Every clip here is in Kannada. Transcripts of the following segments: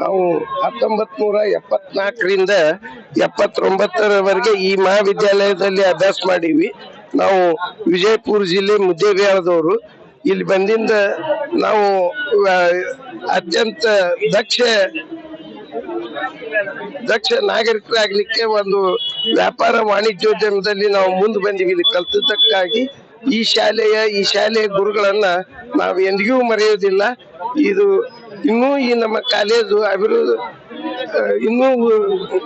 ನಾವು ಹತ್ತೊಂಬತ್ ನೂರ ಎಪ್ಪತ್ನಾಲ್ಕರಿಂದ ಎಪ್ಪತ್ತೊಂಬತ್ತರವರೆಗೆ ಈ ಮಹಾವಿದ್ಯಾಲಯದಲ್ಲಿ ಅಭ್ಯಾಸ ಮಾಡೀವಿ ನಾವು ವಿಜಯಪುರ ಜಿಲ್ಲೆ ಮುದ್ದೇಬಿಹಾರದವರು ಇಲ್ಲಿ ಬಂದಿಂದ ನಾವು ಅತ್ಯಂತ ದಕ್ಷ ದಕ್ಷ ನಾಗರಿಕರಾಗ್ಲಿಕ್ಕೆ ಒಂದು ವ್ಯಾಪಾರ ವಾಣಿಜ್ಯೋದ್ಯಮದಲ್ಲಿ ನಾವು ಮುಂದೆ ಬಂದಿವಿ. ಇಲ್ಲಿ ಕಲ್ತದ್ದಕ್ಕಾಗಿ ಈ ಶಾಲೆಯ ಈ ಶಾಲೆಯ ಗುರುಗಳನ್ನ ನಾವು ಎಂದಿಗೂ ಮರೆಯೋದಿಲ್ಲ ಇದು ಇನ್ನೂ ಈ ನಮ್ಮ ಕಾಲೇಜು ಅಭಿವೃದ್ಧಿ, ಇನ್ನೂ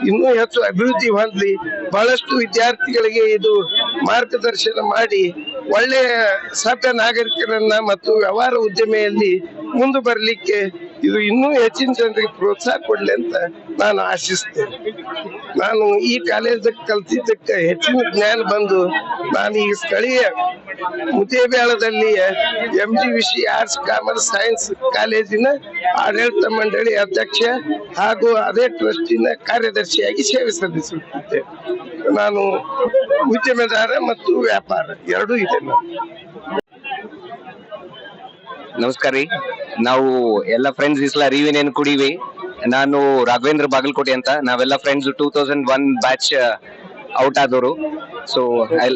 ಇನ್ನೂ ಹೆಚ್ಚು ಅಭಿವೃದ್ಧಿ ಹೊಂದಲಿ ಬಹಳಷ್ಟು ವಿದ್ಯಾರ್ಥಿಗಳಿಗೆ ಇದು ಮಾರ್ಗದರ್ಶನ ಮಾಡಿ ಒಳ್ಳೆಯ ಸಭ್ಯ ನಾಗರಿಕರನ್ನ ಮತ್ತು ವ್ಯವಹಾರ ಉದ್ಯಮೆಯಲ್ಲಿ ಮುಂದೆ ಬರಲಿಕ್ಕೆ ಇದು ಇನ್ನೂ ಹೆಚ್ಚಿನ ಜನರಿಗೆ ಪ್ರೋತ್ಸಾಹ ಕೊಡಲಿ ಅಂತ ನಾನು ಆಶಿಸ್ತೇನೆ. ನಾನು ಈ ಕಾಲೇಜ್ ಕಲ್ತಿದ್ದಕ್ಕೆ ಹೆಚ್ಚಿನ ಜ್ಞಾನ ಬಂದು ನಾನು ಈ ಸ್ಥಳೀಯ ಮುದ್ದೇಬೇಳದಲ್ಲಿ M G V C arts commerce science ಕಾಲೇಜಿನ ಆಡಳಿತ ಮಂಡಳಿ ಅಧ್ಯಕ್ಷ ಹಾಗೂ ಅದೇ ಟ್ರಸ್ಟಿನ ಕಾರ್ಯದರ್ಶಿಯಾಗಿ ಸೇವೆ ಸಲ್ಲಿಸುತ್ತಿದ್ದೆ. ನಾನು ಉದ್ಯಮೆದಾರ ಮತ್ತು ವ್ಯಾಪಾರ, ಎರಡೂ ಇದೆ ನಮಸ್ಕಾರ ರೀ. ನಾವು ಎಲ್ಲ ಫ್ರೆಂಡ್ಸ್ ಈ ಸಲ ರಿಯೂನಿಯನ್ ಕುಡಿವಿ. ನಾನು ರಾಘವೇಂದ್ರ ಬಾಗಲಕೋಟೆ ಅಂತ. ನಾವೆಲ್ಲ friends two thousand one batch out ಆದವರು. So I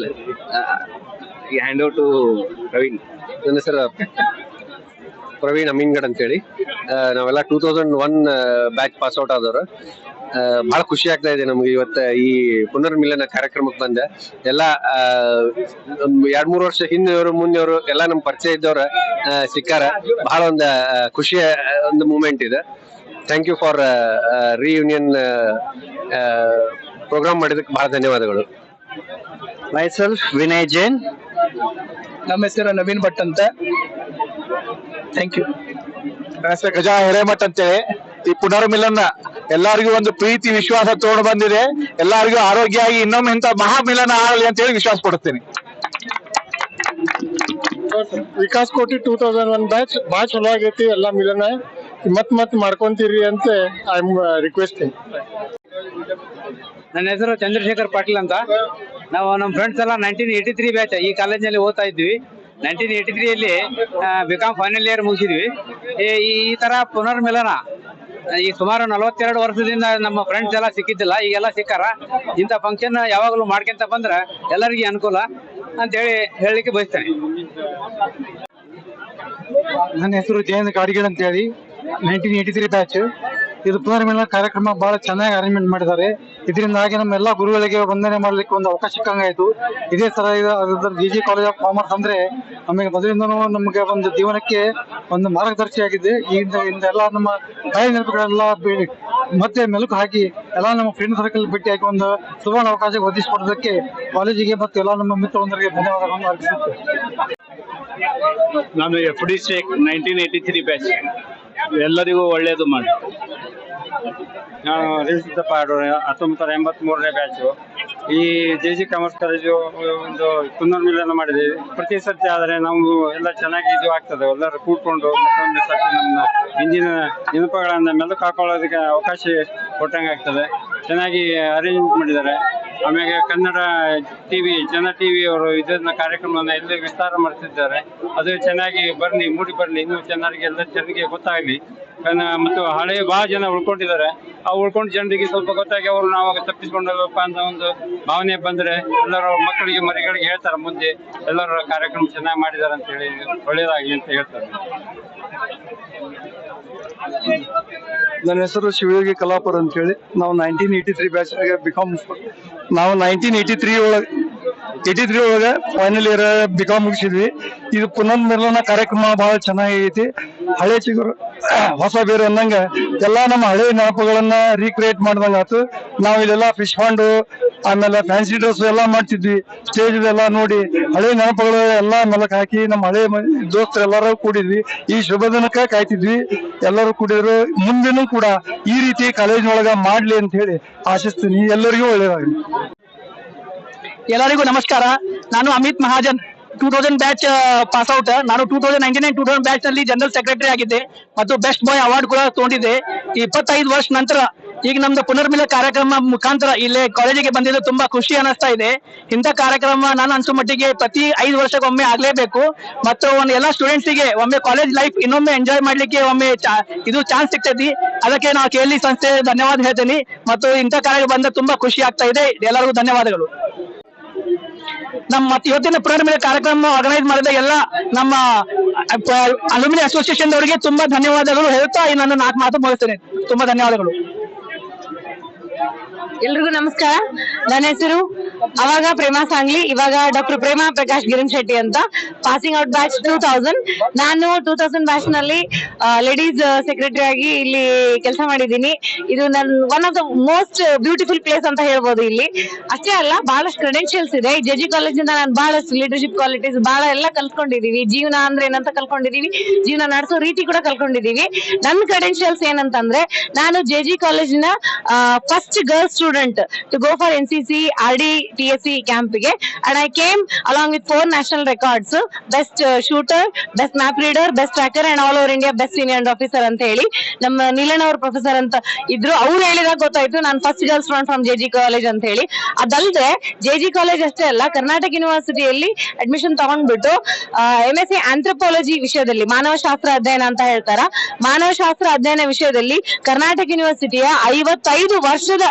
hand over to Praveen. ನನ್ನ ಹೆಸರು ಪ್ರವೀಣ್ ಅಮೀನ್ಗಡ್ ಅಂತೇಳಿ. ಹೇಳಿ ನಾವೆಲ್ಲ two thousand one batch pass out ಆದವರು. ಬಹಳ ಖುಷಿ ಆಗ್ತಾ ಇದೆ ನಮ್ಗೆ ಇವತ್ತ ಈ ಪುನರ್ಮಿಲನ ಕಾರ್ಯಕ್ರಮಕ್ಕೆ ಬಂದೆ. ಎಲ್ಲ ಎರಡ್ ಮೂರು ವರ್ಷ ಹಿಂದೆಯವರು ಮುಂದೆಯವರು ಎಲ್ಲ ನಮ್ ಪರಿಚಯ ಇದ್ದವ್ರ ಸಿಕ್ಕಾರ. ಬಹಳ ಒಂದು ಖುಷಿಯ ಒಂದು ಮೂಮೆಂಟ್ ಇದೆ. Thank you for reunion program ಮಾಡಿದಕ್ಕೆ ಬಹಳ ಧನ್ಯವಾದಗಳು. ಮೈ ಸೆಲ್ಫ್ ವಿನಯ್ ಜೈನ್ ನಮ್ಮ ಹೆಸರು ನವೀನ್ ಭಟ್ ಅಂತ. ಥ್ಯಾಂಕ್ ಯು ನನ್ನ ಹೆಸರು ಗಜಾ ಹಿರೇಮಠ್ ಅಂತೇಳಿ ಈ ಪುನರ್ಮಿಲನ ಎಲ್ಲರಿಗೂ ಒಂದು ಪ್ರೀತಿ ವಿಶ್ವಾಸ ತಗೊಂಡು ಬಂದಿದೆ. ಎಲ್ಲರಿಗೂ ಆರೋಗ್ಯ ಆಗಿ ಇನ್ನೊಮ್ಮೆ ಇಂಥ ಮಹಾಮಿಲನ ಆಗಲಿ ಅಂತ ಹೇಳಿ ವಿಶ್ವಾಸ ಪಡುತ್ತೇನೆ ವಿಕಾಸ್ ಕೋಟಿ ಟೂ ತೌಸಂಡ್ ಒನ್ ಬ್ಯಾಚ್ ಭಾಳ ಚಲೋ ಆಗೈತಿ ಎಲ್ಲ ಮಿಲನ. ಮತ್ ಮತ್ ಮಾಡ್ಕೊಂತೀರಿ ಅಂತ ಐ ಆಮ್ ರಿಕ್ವೆಸ್ಟಿಂಗ್ ನನ್ನ ಹೆಸರು ಚಂದ್ರಶೇಖರ್ ಪಾಟೀಲ್ ಅಂತ. ನಾವು ನಮ್ಮ ಫ್ರೆಂಡ್ಸ್ ಎಲ್ಲ ನೈನ್ಟೀನ್ ಏಯ್ಟಿ ತ್ರೀ ಬ್ಯಾಚ್ ಈ ಕಾಲೇಜ್ನಲ್ಲಿ ಓದ್ತಾ ಇದ್ವಿ. ನೈನ್ಟೀನ್ ಏಯ್ಟಿ ತ್ರೀಯಲ್ಲಿ ಬಿ ಕಾಮ್ ಫೈನಲ್ ಇಯರ್ ಮುಗಿಸಿದ್ವಿ. ಈ- ತರ ಪುನರ್ಮಿಲನ, ಈ ಸುಮಾರು ನಲವತ್ತೆರಡು ವರ್ಷದಿಂದ ನಮ್ಮ ಫ್ರೆಂಡ್ಸ್ ಎಲ್ಲ ಸಿಕ್ಕಿದ್ದಿಲ್ಲ. ಈಗೆಲ್ಲ ಸಿಕ್ಕಾರ. ಇಂಥ ಫಂಕ್ಷನ್ ಯಾವಾಗಲೂ ಮಾಡ್ಕೊಂತ ಬಂದ್ರೆ ಎಲ್ಲರಿಗೂ ಅನುಕೂಲ ಅಂತೇಳಿ ಹೇಳಲಿಕ್ಕೆ ಬಯಸ್ತೇನೆ. ನನ್ನ ಹೆಸರು ಜಯಂತ್ ಗಾಡಿಗೇಡ್ ಅಂತ ಹೇಳಿ ನೈನ್ಟೀನ್ ಏಯ್ಟಿ ತ್ರೀ ಬ್ಯಾಚ್ ಇದು ಪುನರ್ಮಿಲನ ಕಾರ್ಯಕ್ರಮ ಬಹಳ ಚೆನ್ನಾಗಿ ಅರೇಂಜ್ಮೆಂಟ್ ಮಾಡಿದ್ದಾರೆ. ಇದರಿಂದಾಗಿ ನಮ್ಮ ಎಲ್ಲಾ ಗುರುಗಳಿಗೆ ವಂದನೆ ಮಾಡ್ಲಿಕ್ಕೆ ಒಂದು ಅವಕಾಶ ಸಿಕ್ಕಂಗಾಯ್ತು ಇದೇ ತರ G G college of commerce ಅಂದ್ರೆ ನಮಗೆ ಮೊದಲಿಂದನೂ ನಮಗೆ ಒಂದು ಜೀವನಕ್ಕೆ ಒಂದು ಮಾರ್ಗದರ್ಶಿಯಾಗಿದೆ. ಇಂದ ಎಲ್ಲ ನಮ್ಮ ಹಳೆ ನೆನಪುಗಳೆಲ್ಲ ಮತ್ತೆ ಮೆಲುಕು ಹಾಕಿ ಎಲ್ಲ ನಮ್ಮ ಫ್ರೆಂಡ್ ಸರ್ಕಲ್ ಭೇಟಿ ಹಾಕಿ ಒಂದು ಸುವರ್ಣ ಅವಕಾಶ ಒದಗಿಸಿಕೊಡೋದಕ್ಕೆ ಕಾಲೇಜಿಗೆ ಮತ್ತು ಎಲ್ಲ ನಮ್ಮ ಮಿತ್ರರೊಂದರಿಗೆ ಧನ್ಯವಾದಗಳನ್ನು ಅರ್ಪಿಸುತ್ತೆ ನಾನು F D Shaikh nineteen eighty three batch ಎಲ್ಲರಿಗೂ ಒಳ್ಳೆಯದು ಮಾಡಿ. ನಾನು ರಿಜಿಸ್ಟರ್ ಹತ್ತೊಂಬತ್ತು ಹತ್ತೊಂಬತ್ತರ ಎಂಬತ್ತ್ ಮೂರನೇ ಬ್ಯಾಚು ಈ ಜೆ ಜಿ ಕಾಮರ್ಸ್ ಕಾಲೇಜು ಒಂದು ಪುನರ್ಮಿಲನ ಮಾಡಿದೆ. ಪ್ರತಿ ಸರ್ತಿ ಆದರೆ ನಾವು ಎಲ್ಲ ಚೆನ್ನಾಗಿ ಇದು ಆಗ್ತದೆ. ಎಲ್ಲರೂ ಕೂತ್ಕೊಂಡು ಮತ್ತೊಂದು ಸರ್ತಿ ನಮ್ಮ ಹಿಂದಿನ ನೆನಪುಗಳನ್ನ ಮೆಲುಕು ಕಾಕೊಳ್ಳೋದಕ್ಕೆ ಅವಕಾಶ ಕೊಟ್ಟಂಗೆ ಆಗ್ತದೆ. ಚೆನ್ನಾಗಿ ಅರೇಂಜ್ಮೆಂಟ್ ಮಾಡಿದ್ದಾರೆ. ಆಮೇಲೆ ಕನ್ನಡ ಟಿವಿ ಜನ ಟಿವಿ ಅವರು ಇದನ್ನ ಕಾರ್ಯಕ್ರಮವನ್ನ ಎಲ್ಲ ವಿಸ್ತಾರ ಮಾಡ್ತಿದ್ದಾರೆ. ಅದು ಚೆನ್ನಾಗಿ ಬರ್ಲಿ, ಮೂಡಿ ಬರಲಿ. ಇನ್ನೂ ಚೆನ್ನಾಗಿ ಎಲ್ಲ ಜನರಿಗೆ ಗೊತ್ತಾಗಲಿ. ಮತ್ತು ಹಳೆ ಬಹಳ ಜನ ಉಳ್ಕೊಂಡಿದ್ದಾರೆ. ಆ ಉಳ್ಕೊಂಡ ಜನರಿಗೆ ಸ್ವಲ್ಪ ಗೊತ್ತಾಗಿ ಅವರು ನಾವು ತಪ್ಪಿಸ್ಕೊಂಡಲ್ಲಪ್ಪ ಅಂತ ಒಂದು ಭಾವನೆ ಬಂದ್ರೆ ಎಲ್ಲರೂ ಮಕ್ಕಳಿಗೆ, ಮರಿಗಳಿಗೆ ಹೇಳ್ತಾರೆ ಮುಂದೆ. ಎಲ್ಲರೂ ಕಾರ್ಯಕ್ರಮ ಚೆನ್ನಾಗಿ ಮಾಡಿದ್ದಾರೆ ಅಂತ ಹೇಳಿ, ಒಳ್ಳೇದಾಗಲಿ ಅಂತ ಹೇಳ್ತಾರೆ. ನನ್ನ ಹೆಸರು ಶಿವಯೋಗಿ ಕಲಾಪುರ್ ಅಂತ ಹೇಳಿ. ನಾವು nineteen eighty three batch B com ನಾವು ನೈನ್ಟೀನ್ ಏಯ್ಟಿ ತ್ರೀ ಒಳಗೆ ಏಯ್ಟಿ ತ್ರೀ ಒಳಗೆ ಫೈನಲ್ ಇಯರ್ ಬಿಕಾಮ್ ಮುಗಿಸಿದ್ವಿ. ಇದು ಪುನರ್ಮಿಲನ ಕಾರ್ಯಕ್ರಮ ಬಹಳ ಚೆನ್ನಾಗೈತಿ. ಹಳೆ ಚಿಗುರು, ಹೊಸ ಬೇರು ಅಂದಂಗ ಎಲ್ಲಾ ನಮ್ಮ ಹಳೆ ನೆನಪುಗಳನ್ನ ರೀಕ್ರಿಯೇಟ್ ಮಾಡ್ದಂಗ ಆತು. ನಾವು ಇಲ್ಲೆಲ್ಲ ಫಿಶ್ ಫಂಡ್ ಆಮೇಲೆ ಫ್ಯಾನ್ಸಿ ಡ್ರೆಸ್ ಎಲ್ಲಾ ಮಾಡ್ತಿದ್ವಿ. ಸ್ಟೇಜ್ ಎಲ್ಲ ನೋಡಿ ಹಳೆ ನೆನಪುಗಳು ಎಲ್ಲಾ ಮೆಲಕ್ ಹಾಕಿ ನಮ್ಮ ಹಳೆ ಮ- ದೋಸ್ತರು ಎಲ್ಲರೂ ಕೂಡಿದ್ವಿ. ಈ ಶುಭ ದಿನಕ್ಕ ಕಾಯ್ತಿದ್ವಿ. ಎಲ್ಲರೂ ಕೂಡಿದ್ರು. ಮುಂದಿನೂ ಕೂಡ ಈ ರೀತಿ ಕಾಲೇಜಿನೊಳಗ ಮಾಡ್ಲಿ ಅಂತ ಹೇಳಿ ಆಶಿಸ್ತೀನಿ. ಎಲ್ಲರಿಗೂ ಒಳ್ಳೇದಾಗಲಿ. ಎಲ್ಲರಿಗೂ ನಮಸ್ಕಾರ. ನಾನು Amit Mahajan. Two thousand batch pass out ನಾನು two thousand ninety nine two thousand ಬ್ಯಾಚ್ನಲ್ಲಿ general secretary ಆಗಿದ್ದೆ ಮತ್ತು ಬೆಸ್ಟ್ ಬಾಯ್ ಅವಾರ್ಡ್ ಕೂಡ ತಗೊಂಡಿದ್ದೆ. ಇಪ್ಪತ್ತೈದು ವರ್ಷ ನಂತರ ಈಗ ನಮ್ದು ಪುನರ್ಮಿಲ ಕಾರ್ಯಕ್ರಮ ಮುಖಾಂತರ ಇಲ್ಲೇ ಕಾಲೇಜಿಗೆ ಬಂದಿದ್ದು ತುಂಬಾ ಖುಷಿ ಅನಿಸ್ತಾ ಇದೆ. ಇಂಥ ಕಾರ್ಯಕ್ರಮ ನಾನು ಅನ್ಸೋ ಮಟ್ಟಿಗೆ ಪ್ರತಿ ಐದು ವರ್ಷಕ್ಕೊಮ್ಮೆ ಆಗ್ಲೇಬೇಕು. ಮತ್ತು ಒಂದು ಎಲ್ಲ ಸ್ಟೂಡೆಂಟ್ಸ್ಗೆ ಒಮ್ಮೆ ಕಾಲೇಜ್ ಲೈಫ್ ಇನ್ನೊಮ್ಮೆ ಎಂಜಾಯ್ ಮಾಡ್ಲಿಕ್ಕೆ ಒಮ್ಮೆ ಇದು ಚಾನ್ಸ್ ಸಿಗ್ತೈತಿ. ಅದಕ್ಕೆ ನಾವು ಕೇಳಿ ಸಂಸ್ಥೆ ಧನ್ಯವಾದ ಹೇಳ್ತೀನಿ. ಮತ್ತು ಇಂಥ ಕಾರ್ಯ ಬಂದ ತುಂಬಾ ಖುಷಿ ಆಗ್ತಾ ಇದೆ. ಎಲ್ಲರಿಗೂ ಧನ್ಯವಾದಗಳು. ನಮ್ಮ ಇವತ್ತಿನ ಪುನರ್ಮಿಲ ಕಾರ್ಯಕ್ರಮ ಆರ್ಗನೈಸ್ ಮಾಡಿದ ಎಲ್ಲ ನಮ್ಮ ಅಲ್ಯೂಮಿನಿ ಅಸೋಸಿಯೇಷನ್ ಅವರಿಗೆ ತುಂಬಾ ಧನ್ಯವಾದಗಳು ಹೇಳ್ತಾ ನನ್ನ ನಾಲ್ಕು ಮಾತು ಮುಗಿಸ್ತೇನೆ. ತುಂಬಾ ಧನ್ಯವಾದಗಳು. ಎಲ್ರಿಗೂ ನಮಸ್ಕಾರ. ನನ್ನ ಹೆಸರು ಅವಾಗ ಪ್ರೇಮಾ ಸಾಂಗ್ಲಿ, ಇವಾಗ ಡಾಕ್ಟರ್ ಪ್ರೇಮಾ ಪ್ರಕಾಶ್ ಗಿರಣ್ ಶೆಟ್ಟಿ ಅಂತ. Passing out batch two thousand ನಾನು ಟೂ ತೌಸಂಡ್ ಬ್ಯಾಚ್ನಲ್ಲಿ ಲೇಡೀಸ್ ಸೆಕ್ರೆಟರಿ ಆಗಿ ಇಲ್ಲಿ ಕೆಲಸ ಮಾಡಿದ್ದೀನಿ. ಇದು ನನ್ one of the most beautiful place ಅಂತ ಹೇಳ್ಬೋದು ಇಲ್ಲಿ. ಅಷ್ಟೇ ಅಲ್ಲ, ಬಹಳಷ್ಟು ಕ್ರೆಡೆನ್ಶಿಯಲ್ಸ್ ಇದೆ. ಜೆ ಜಿ ಕಾಲೇಜಿಂದ ನಾನು ಬಹಳಷ್ಟು ಲೀಡರ್ಶಿಪ್ ಕ್ವಾಲಿಟೀಸ್ ಬಹಳ ಎಲ್ಲ ಕಲ್ತ್ಕೊಂಡಿದೀವಿ. ಜೀವನ ಅಂದ್ರೆ ಏನಂತ ಕಲ್ತ್ಕೊಂಡಿದೀವಿ. ಜೀವನ ನಡೆಸೋ ರೀತಿ ಕೂಡ ಕಲ್ತ್ಕೊಂಡಿದೀವಿ. ನನ್ನ ಕ್ರೆಡೆನ್ಶಿಯಲ್ಸ್ ಏನಂತಂದ್ರೆ, ನಾನು ಜೆ ಜಿ ಕಾಲೇಜಿನ first girl go TSC R D T S C ಕ್ಯಾಂಪ್ಗೆ and I came along with four national records best shooter best map reader best tracker and all over India best senior officer ಅಂತ ಹೇಳಿ. ನಮ್ಮ ನೀಲಣ್ಣ ಅವ್ರ ಪ್ರೊಫೆಸರ್ ಅಂತ ಇದ್ರು. ಅವ್ರು ಹೇಳಿದಾಗ ಗೊತ್ತಾಯ್ತು, ನಾನು first girl student from J G college ಅಂತ ಹೇಳಿ. ಅದಲ್ಲದೆ ಜೆ ಜಿ ಕಾಲೇಜ್ ಅಷ್ಟೇ ಅಲ್ಲ ಕರ್ನಾಟಕ ಯೂನಿವರ್ಸಿಟಿಯಲ್ಲಿ ಅಡ್ಮಿಷನ್ ತಗೊಂಡ್ಬಿಟ್ಟು ಎಂ ಎಸ್ ಸಿ ಆಂಥ್ರೋಪಾಲಜಿ ವಿಷಯದಲ್ಲಿ ಮಾನವಶಾಸ್ತ್ರ ಅಧ್ಯಯನ ಅಂತ ಹೇಳ್ತಾರ. ಮಾನವಶಾಸ್ತ್ರ ಅಧ್ಯಯನ ವಿಷಯದಲ್ಲಿ ಕರ್ನಾಟಕ ಯೂನಿವರ್ಸಿಟಿಯ ಐವತ್ತೈದು ವರ್ಷದ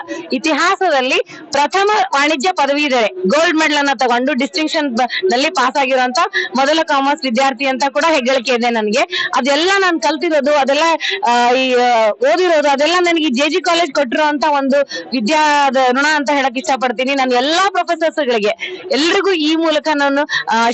ಇತಿಹಾಸದಲ್ಲಿ ಪ್ರಥಮ ವಾಣಿಜ್ಯ ಪದವೀಧರೆ ಗೋಲ್ಡ್ ಮೆಡಲ್ ಅನ್ನ ತಗೊಂಡು ಡಿಸ್ಟಿಂಕ್ಷನ್ನಲ್ಲಿ ಪಾಸ್ ಆಗಿರುವಂತ ಮೊದಲ ಕಾಮರ್ಸ್ ವಿದ್ಯಾರ್ಥಿ ಅಂತ ಕೂಡ ಹೆಗ್ಗಳಿಕೆ ಇದೆ ನನಗೆ. ಅದೆಲ್ಲ ನಾನು ಕಲ್ತಿರೋದು, ಅದೆಲ್ಲ ಈ ಓದಿರೋದು, ಅದೆಲ್ಲ ನನಗೆ ಜೆ ಜಿ ಕಾಲೇಜ್ ಕೊಟ್ಟಿರುವಂತ ಒಂದು ವಿದ್ಯಾದ ಋಣ ಅಂತ ಹೇಳಕ್ ಇಷ್ಟಪಡ್ತೀನಿ. ನಾನು ಎಲ್ಲಾ ಪ್ರೊಫೆಸರ್ಸ್ ಗಳಿಗೆ, ಎಲ್ರಿಗೂ ಈ ಮೂಲಕ ನಾನು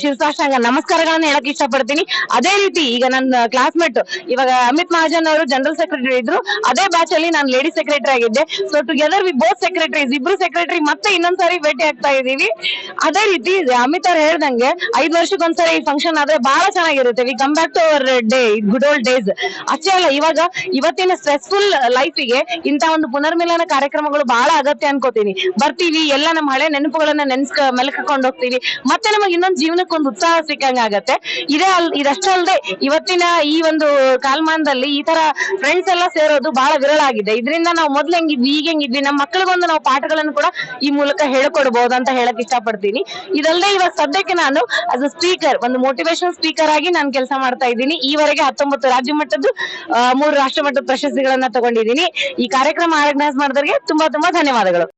ಶಿವಸಾಷ್ಟಾಂಗ ನಮಸ್ಕಾರಗಳನ್ನ ಹೇಳಕ್ ಇಷ್ಟಪಡ್ತೀನಿ. ಅದೇ ರೀತಿ ಈಗ ನನ್ನ ಕ್ಲಾಸ್ಮೇಟ್ ಇವಾಗ ಅಮಿತ್ ಮಹಾಜನ್ ಅವರು ಜನರಲ್ ಸೆಕ್ರೆಟರಿ ಇದ್ರು, ಅದೇ ಬ್ಯಾಚ್ ಅಲ್ಲಿ ನಾನು ಲೇಡಿ ಸೆಕ್ರೆಟರಿ ಆಗಿದ್ದೆ. So together we both secretaries ಇಬ್ರು ಸೆಕ್ರೆಟರಿ ಮತ್ತೆ ಇನ್ನೊಂದ್ಸರಿ ಭೇಟಿ ಆಗ್ತಾ ಇದೀವಿ ಅದೇ ರೀತಿ ಅಮಿತ್ ಅವ್ರು ಹೇಳ್ದಂಗೆ ಐದ್ ವರ್ಷಕ್ಕೊಂದ್ಸರಿ ಈ ಫಂಕ್ಷನ್ ಆದ್ರೆ ಬಹಳ ಚೆನ್ನಾಗಿರುತ್ತೆ. We come back to our day good old days ಅಷ್ಟೇ ಅಲ್ಲ, ಇವಾಗ ಇವತ್ತಿನ ಸ್ಟ್ರೆಸ್ಫುಲ್ ಲೈಫಿಗೆ ಇಂತ ಒಂದು ಪುನರ್ಮಿಲನ ಕಾರ್ಯಕ್ರಮಗಳು ಬಹಳ ಅಗತ್ಯ ಅನ್ಕೋತೀನಿ. ಬರ್ತೀವಿ, ಎಲ್ಲ ನಮ್ಮ ಹಳೆ ನೆನಪುಗಳನ್ನ ನೆನ್ಸ್ಕ ಮೆಲ್ಕೊಂಡು ಹೋಗ್ತೀವಿ. ಮತ್ತೆ ನಮಗೆ ಇನ್ನೊಂದು ಜೀವನಕ್ಕೆ ಒಂದು ಉತ್ಸಾಹ ಸಿಕ್ಕಂಗ ಆಗತ್ತೆ. ಇದೇ ಅಲ್, ಇದಷ್ಟೇ ಅಲ್ಲದೆ ಇವತ್ತಿನ ಈ ಒಂದು ಕಾಲಮಾನದಲ್ಲಿ ಈ ತರ ಫ್ರೆಂಡ್ಸ್ ಎಲ್ಲ ಸೇರೋದು ಬಹಳ ವಿರಳ ಆಗಿದೆ. ಇದರಿಂದ ನಾವು ಮೊದ್ಲು ಹೆಂಗಿದ್ವಿ, ಈಗ ಹೆಂಗಿದ್ವಿ ನಮ್ಮ ಮಕ್ಕಳಿಗೊಂದು ನಾವು ಪಾಠಗಳನ್ನು ಕೂಡ ಈ ಮೂಲಕ ಹೇಳ್ಕೊಡ್ಬಹುದು ಅಂತ ಹೇಳಕ್ ಇಷ್ಟಪಡ್ತೀನಿ. ಇದಲ್ಲದೆ ಇವಾಗ ಸದ್ಯಕ್ಕೆ ನಾನು ಆಸ್ ಅ ಸ್ಪೀಕರ್ ಒಂದು ಮೋಟಿವೇಶನ್ ಸ್ಪೀಕರ್ ಆಗಿ ನಾನು ಕೆಲಸ ಮಾಡ್ತಾ ಇದ್ದೀನಿ. ಈವರೆಗೆ ಹತ್ತೊಂಬತ್ತು ರಾಜ್ಯ ಮಟ್ಟದ್ದು ಮೂರು ರಾಷ್ಟ್ರ ಮಟ್ಟದ ಪ್ರಶಸ್ತಿಗಳನ್ನ ತಗೊಂಡಿದ್ದೀನಿ. ಈ ಕಾರ್ಯಕ್ರಮ ಆರ್ಗನೈಸ್ ಮಾಡಿದವರಿಗೆ ತುಂಬಾ ತುಂಬಾ ಧನ್ಯವಾದಗಳು.